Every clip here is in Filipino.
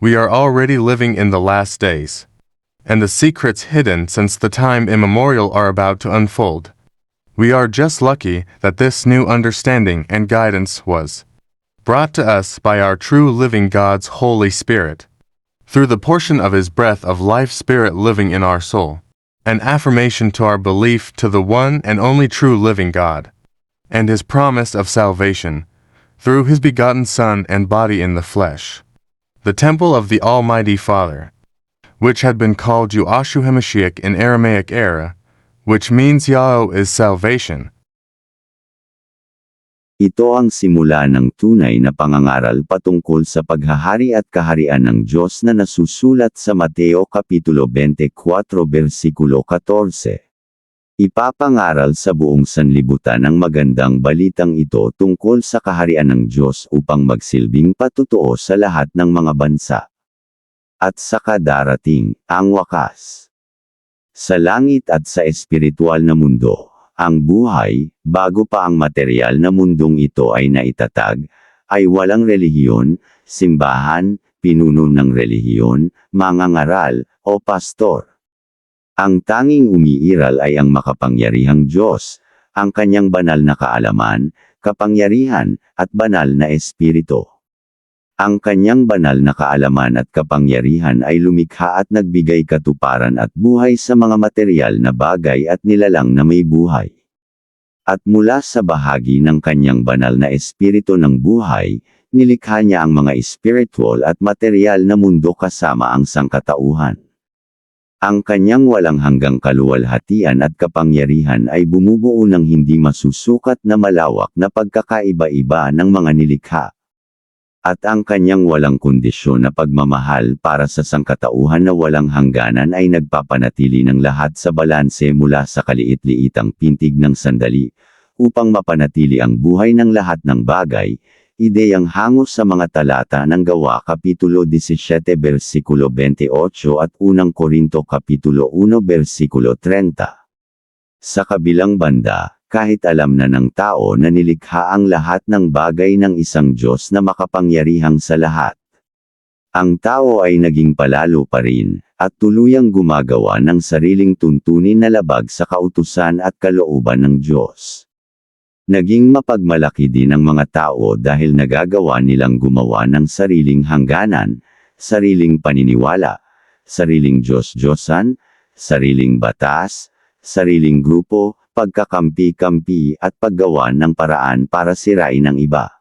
We are already living in the last days, and the secrets hidden since the time immemorial are about to unfold. We are just lucky that this new understanding and guidance was brought to us by our true living God's Holy Spirit, through the portion of His breath of life spirit living in our soul, an affirmation to our belief to the one and only true living God, and His promise of salvation, through His begotten Son and body in the flesh, the temple of the Almighty Father, which had been called Yuashu HaMashiach in Aramaic era, which means Yahweh is salvation, Ito ang simula ng tunay na pangangaral patungkol sa paghahari at kaharian ng Diyos na nasusulat sa Mateo Kapitulo 24 versikulo 14. Ipapangaral sa buong sanlibutan ang magandang balitang ito tungkol sa kaharian ng Diyos upang magsilbing patutuo sa lahat ng mga bansa. At sa kadarating, ang wakas. Sa langit at sa espiritual na mundo, ang buhay, bago pa ang material na mundong ito ay naitatag, ay walang relihiyon, simbahan, pinuno ng relihiyon, mangangaral, o pastor. Ang tanging umiiral ay ang makapangyarihang Diyos, ang kanyang banal na kaalaman, kapangyarihan, at banal na espiritu. Ang kanyang banal na kaalaman at kapangyarihan ay lumikha at nagbigay katuparan at buhay sa mga material na bagay at nilalang na may buhay. At mula sa bahagi ng kanyang banal na espiritu ng buhay, nilikha niya ang mga spiritual at material na mundo kasama ang sangkatauhan. Ang kanyang walang hanggang kaluwalhatian at kapangyarihan ay bumubuo ng hindi masusukat na malawak na pagkakaiba-iba ng mga nilikha. At ang kanyang walang kondisyon na pagmamahal para sa sangkatauhan na walang hangganan ay nagpapanatili ng lahat sa balanse mula sa kaliit-liitang pintig ng sandali, upang mapanatili ang buhay ng lahat ng bagay, ideyang hangos sa mga talata ng gawa Kapitulo 17 versikulo 28 at unang Korinto Kapitulo 1 versikulo 30. Sa kabilang banda, kahit alam na ng tao na nilikha ang lahat ng bagay ng isang Diyos na makapangyarihang sa lahat. Ang tao ay naging palalo pa rin, at tuluyang gumagawa ng sariling tuntunin na labag sa kautusan at kalooban ng Diyos. Naging mapagmalaki din ang mga tao dahil nagagawa nilang gumawa ng sariling hangganan, sariling paniniwala, sariling Diyos-Diyosan, sariling batas, sariling grupo, pagkakampi-kampi at paggawa ng paraan para sirain ang iba.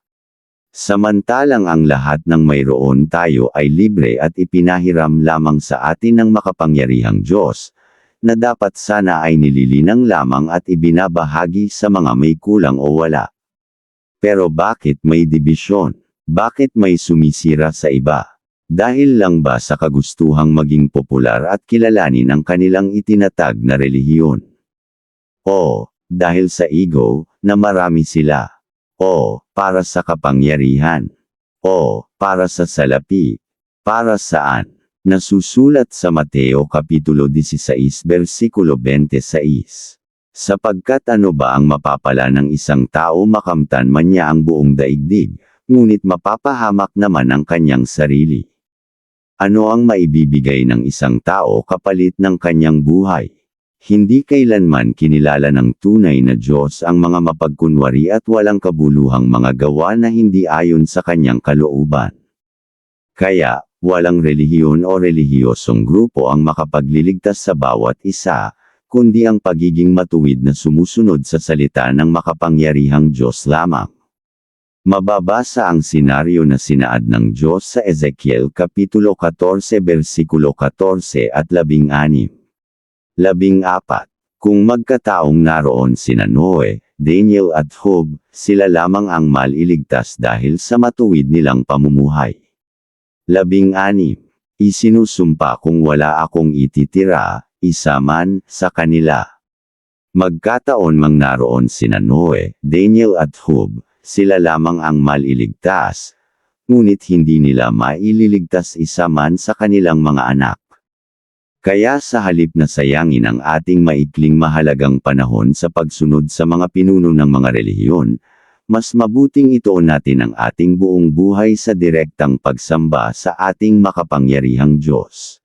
Samantalang ang lahat ng mayroon tayo ay libre at ipinahiram lamang sa atin ng makapangyarihang Diyos, na dapat sana ay nililinang lamang at ibinabahagi sa mga may kulang o wala. Pero bakit may dibisyon? Bakit may sumisira sa iba? Dahil lang ba sa kagustuhang maging popular at kilalanin ang kanilang itinatag na relihiyon? O, dahil sa ego, na marami sila. O, para sa kapangyarihan. O, para sa salapi. Para saan? Nasusulat sa Mateo Kapitulo 16 versikulo 26. Sapagkat ano ba ang mapapala ng isang tao makamtan man niya ang buong daigdig, ngunit mapapahamak naman ang kanyang sarili. Ano ang maibibigay ng isang tao kapalit ng kanyang buhay? Hindi kailanman kinilala ng tunay na Diyos ang mga mapagkunwari at walang kabuluhang mga gawa na hindi ayon sa kanyang kalooban. Kaya, walang relihiyon o relihiyosong grupo ang makapagliligtas sa bawat isa, kundi ang pagiging matuwid na sumusunod sa salita ng makapangyarihang Diyos lamang. Mababasa ang senaryo na sinaad ng Diyos sa Ezekiel Kapitulo 14 versikulo 14 at 16. Labing apat. Kung magkataong naroon sina Noe, Daniel at Job, sila lamang ang maliligtas dahil sa matuwid nilang pamumuhay. Labing anim. Isinusumpa kung wala akong ititira, isa man, sa kanila. Magkataon mang naroon sina Noe, Daniel at Job, sila lamang ang maliligtas, ngunit hindi nila maililigtas isa man sa kanilang mga anak. Kaya sa halip na sayangin ang ating maikling mahalagang panahon sa pagsunod sa mga pinuno ng mga relihiyon, mas mabuting ituon natin ang ating buong buhay sa direktang pagsamba sa ating makapangyarihang Diyos.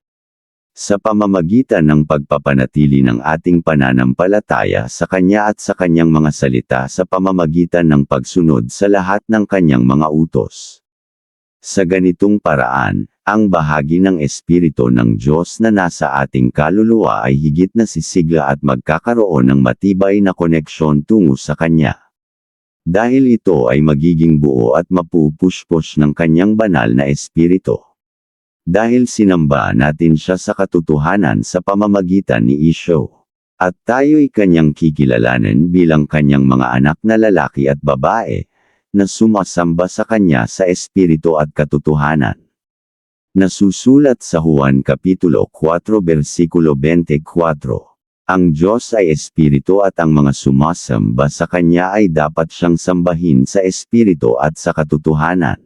Sa pamamagitan ng pagpapanatili ng ating pananampalataya sa Kanya at sa Kanyang mga salita sa pamamagitan ng pagsunod sa lahat ng Kanyang mga utos. Sa ganitong paraan, ang bahagi ng Espiritu ng Diyos na nasa ating kaluluwa ay higit na sisigla at magkakaroon ng matibay na koneksyon tungo sa Kanya. Dahil ito ay magiging buo at mapupush-push ng Kanyang banal na Espiritu. Dahil sinamba natin siya sa katotohanan sa pamamagitan ni Isyo. At tayo'y Kanyang kikilalanin bilang Kanyang mga anak na lalaki at babae, na sumasamba sa Kanya sa Espiritu at katotohanan. Nasusulat sa Juan Kapitulo 4 versikulo 24. Ang Diyos ay Espiritu at ang mga sumasamba sa Kanya ay dapat siyang sambahin sa Espiritu at sa katotohanan.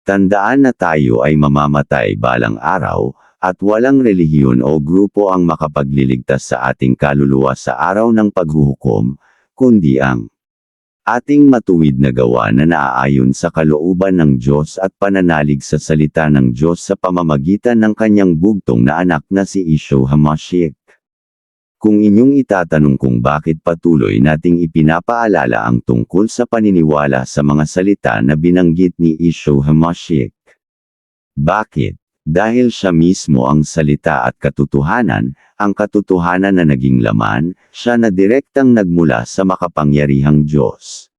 Tandaan na tayo ay mamamatay balang araw, at walang relihiyon o grupo ang makapagliligtas sa ating kaluluwa sa araw ng paghuhukom, kundi ang ating matuwid na gawa na naaayon sa kalooban ng Diyos at pananalig sa salita ng Diyos sa pamamagitan ng kanyang bugtong na anak na si Isho Hamashiach. Kung inyong itatanong kung bakit patuloy nating ipinapaalala ang tungkol sa paniniwala sa mga salita na binanggit ni Isho Hamashiach. Bakit? Dahil siya mismo ang salita at katotohanan, ang katotohanan na naging laman, siya na direktang nagmula sa makapangyarihang Diyos.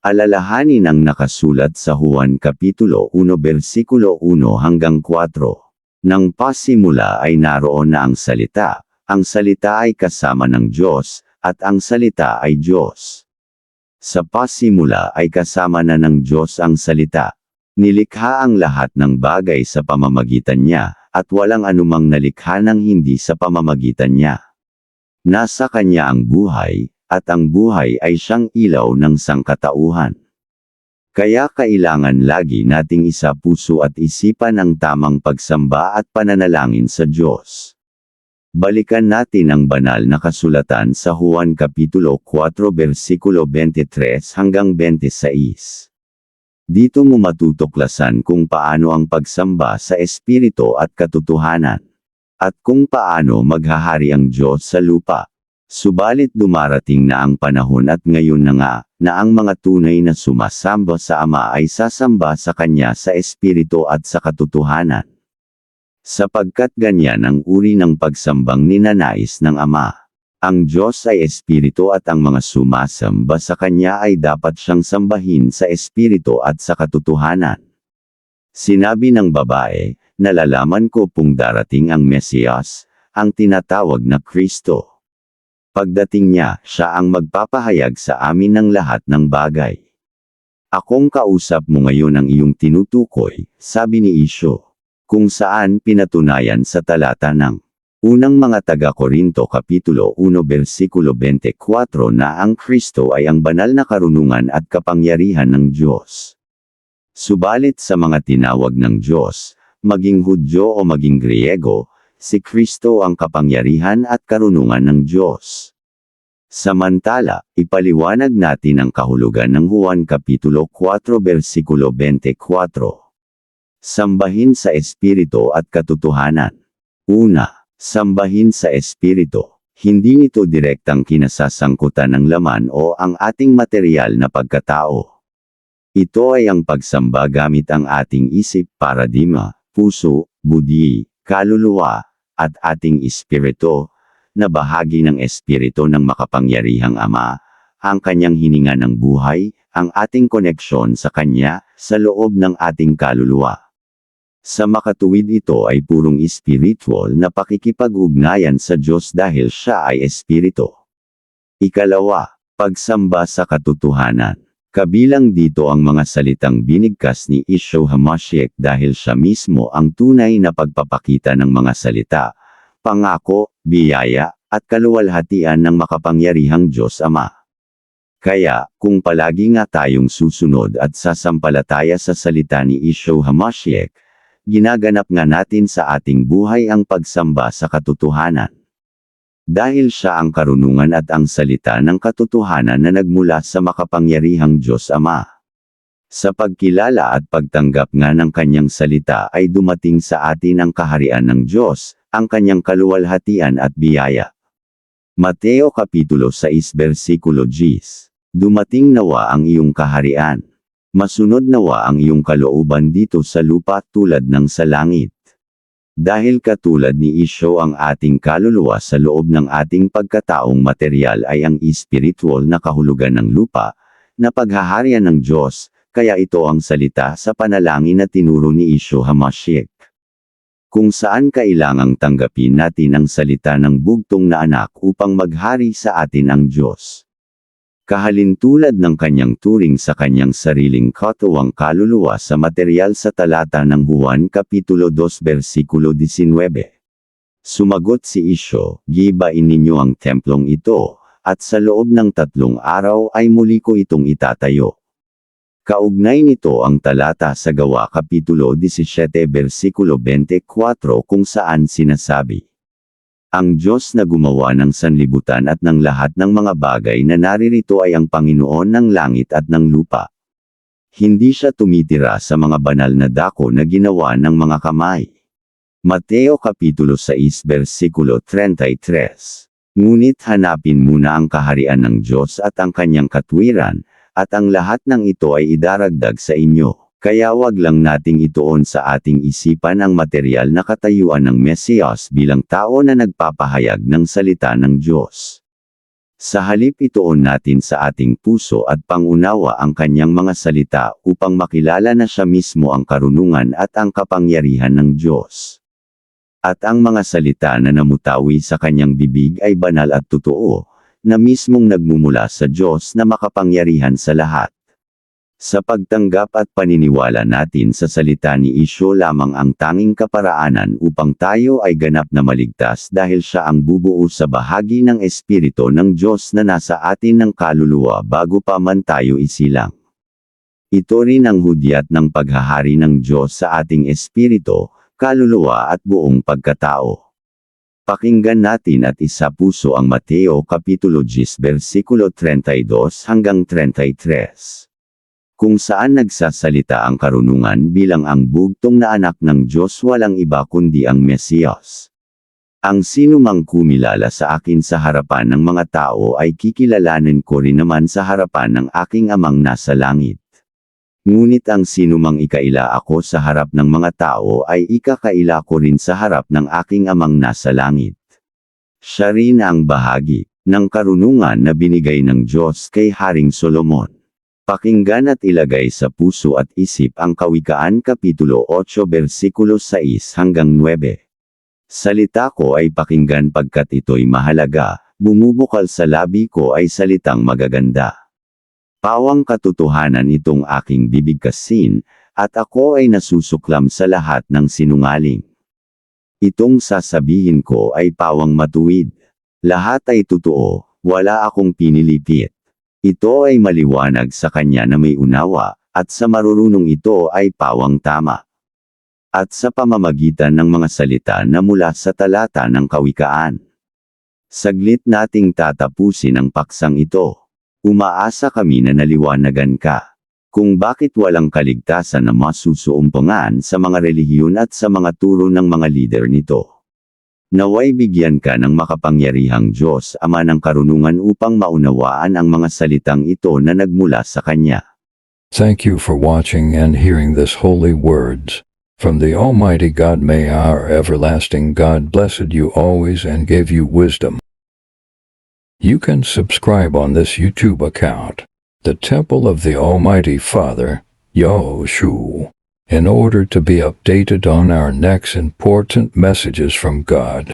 Alalahanin ang nakasulat sa Juan Kapitulo 1 versikulo 1 hanggang 4. Nang pasimula ay naroon na ang salita, ang salita ay kasama ng Diyos, at ang salita ay Diyos. Sa pasimula ay kasama na ng Diyos ang salita. Nilikha ang lahat ng bagay sa pamamagitan niya, at walang anumang nalikha ng hindi sa pamamagitan niya. Nasa kanya ang buhay, at ang buhay ay siyang ilaw ng sangkatauhan. Kaya kailangan lagi nating isa puso at isipan ang tamang pagsamba at pananalangin sa Diyos. Balikan natin ang banal na kasulatan sa Juan Kapitulo 4 versikulo 23 hanggang 26. Dito mo matutuklasan kung paano ang pagsamba sa Espiritu at katotohanan. At kung paano maghahari ang Diyos sa lupa. Subalit dumarating na ang panahon at ngayon na nga, na ang mga tunay na sumasamba sa Ama ay sasamba sa Kanya sa Espiritu at sa katotohanan. Sapagkat ganyan ang uri ng pagsambang ninanais ng Ama. Ang Diyos ay Espiritu at ang mga sumasamba sa Kanya ay dapat siyang sambahin sa Espiritu at sa katotohanan. Sinabi ng babae, nalalaman ko pong darating ang Mesiyas, ang tinatawag na Kristo. Pagdating niya, siya ang magpapahayag sa amin ng lahat ng bagay. Akong kausap mo ngayon ang iyong tinutukoy, sabi ni Isyo, kung saan pinatunayan sa talata ng Unang mga taga-Korinto Kapitulo 1 versikulo 24 na ang Kristo ay ang banal na karunungan at kapangyarihan ng Diyos. Subalit sa mga tinawag ng Diyos, maging Hudyo o maging Griego, si Kristo ang kapangyarihan at karunungan ng Diyos. Samantala, ipaliwanag natin ang kahulugan ng Juan Kapitulo 4 versikulo 24. Sambahin sa Espiritu at Katotohanan. Una, Sambahin sa Espiritu. Hindi nito direktang kinasasangkutan ng laman o ang ating material na pagkatao. Ito ay ang pagsamba gamit ang ating isip, paradigma, puso, budi, kaluluwa, at ating espiritu, na bahagi ng espiritu ng makapangyarihang Ama, ang kanyang hininga ng buhay, ang ating koneksyon sa Kanya, sa loob ng ating kaluluwa. Sa makatuwid ito ay purong spiritual na pakikipag-ugnayan sa Diyos dahil siya ay espiritu. Ikalawa, pagsamba sa katotohanan. Kabilang dito ang mga salitang binigkas ni Isho Hamashiach dahil siya mismo ang tunay na pagpapakita ng mga salita, pangako, biyaya, at kaluwalhatian ng makapangyarihang Diyos Ama. Kaya, kung palagi nga tayong susunod at sasampalataya sa salita ni Isho Hamashiach, ginaganap nga natin sa ating buhay ang pagsamba sa katotohanan. Dahil siya ang karunungan at ang salita ng katotohanan na nagmula sa makapangyarihang Diyos Ama. Sa pagkilala at pagtanggap nga ng kanyang salita ay dumating sa atin ang kaharian ng Diyos, ang kanyang kaluwalhatian at biyaya. Mateo Kapitulo 6 Versikulo 10 Dumating nawa ang iyong kaharian. Masunod nawa ang iyong kalooban dito sa lupa tulad ng sa langit. Dahil katulad ni Isyo ang ating kaluluwa sa loob ng ating pagkataong material ay ang espiritual na kahulugan ng lupa, na paghaharian ng Diyos, kaya ito ang salita sa panalangin na tinuro ni Isyo Hamashiach. Kung saan kailangang tanggapin natin ang salita ng bugtong na anak upang maghari sa atin ang Diyos. Kahalintulad ng kanyang turing sa kanyang sariling katuwang kaluluwa sa material sa talata ng Juan Kapitulo 2 versikulo 19. Sumagot si Isyo, gibain ninyo ang templong ito, at sa loob ng tatlong araw ay muli ko itong itatayo. Kaugnay nito ang talata sa Gawa Kapitulo 17 versikulo 24 kung saan sinasabi, ang Diyos na gumawa ng sanlibutan at ng lahat ng mga bagay na naririto ay ang Panginoon ng langit at ng lupa. Hindi siya tumitira sa mga banal na dako na ginawa ng mga kamay. Mateo Kapitulo 6 Versikulo 33 Ngunit hanapin muna ang kaharian ng Diyos at ang kanyang katwiran, at ang lahat ng ito ay idaragdag sa inyo. Kaya wag lang nating ituon sa ating isipan ang material na katayuan ng Mesiyas bilang tao na nagpapahayag ng salita ng Diyos. Sa halip ituon natin sa ating puso at pangunawa ang kanyang mga salita upang makilala na siya mismo ang karunungan at ang kapangyarihan ng Diyos. At ang mga salita na namutawi sa kanyang bibig ay banal at totoo, na mismong nagmumula sa Diyos na makapangyarihan sa lahat. Sa pagtanggap at paniniwala natin sa salita ni Isyo lamang ang tanging kaparaanan upang tayo ay ganap na maligtas dahil siya ang bubuo sa bahagi ng Espiritu ng Diyos na nasa atin ng kaluluwa bago pa man tayo isilang. Ito rin ang hudyat ng paghahari ng Diyos sa ating Espiritu, kaluluwa at buong pagkatao. Pakinggan natin at isa puso ang Mateo Kapitulo 10 versikulo 32 hanggang 33 kung saan nagsasalita ang karunungan bilang ang bugtong na anak ng Diyos walang iba kundi ang Mesiyas. Ang sino mang kumilala sa akin sa harapan ng mga tao ay kikilalanin ko rin naman sa harapan ng aking amang nasa langit. Ngunit ang sino mang ikaila ako sa harap ng mga tao ay ikakaila ko rin sa harap ng aking amang nasa langit. Siya rin ang bahagi ng karunungan na binigay ng Diyos kay Haring Solomon. Pakinggan at ilagay sa puso at isip ang Kawikaan Kapitulo 8 versikulo 6 hanggang 9. Salita ko ay pakinggan pagkat ito'y mahalaga, bumubukal sa labi ko ay salitang magaganda. Pawang katotohanan itong aking bibigkasin, at ako ay nasusuklam sa lahat ng sinungaling. Itong sasabihin ko ay pawang matuwid. Lahat ay totoo, wala akong pinilipit. Ito ay maliwanag sa kanya na may unawa, at sa marurunong ito ay pawang tama. At sa pamamagitan ng mga salita na mula sa talata ng kawikaan. Saglit nating tatapusin ang paksang ito. Umaasa kami na naliwanagan ka. Kung bakit walang kaligtasan na masusuumpangan sa mga relihiyon at sa mga turo ng mga lider nito. Naway bigyan ka ng makapangyarihang Diyos Ama ng karunungan upang maunawaan ang mga salitang ito na nagmula sa Kanya. Thank you for watching and hearing this holy words. From the Almighty God may our everlasting God blessed you always and give you wisdom. You can subscribe on this YouTube account, the Temple of the Almighty Father, Yahushu, in order to be updated on our next important messages from God.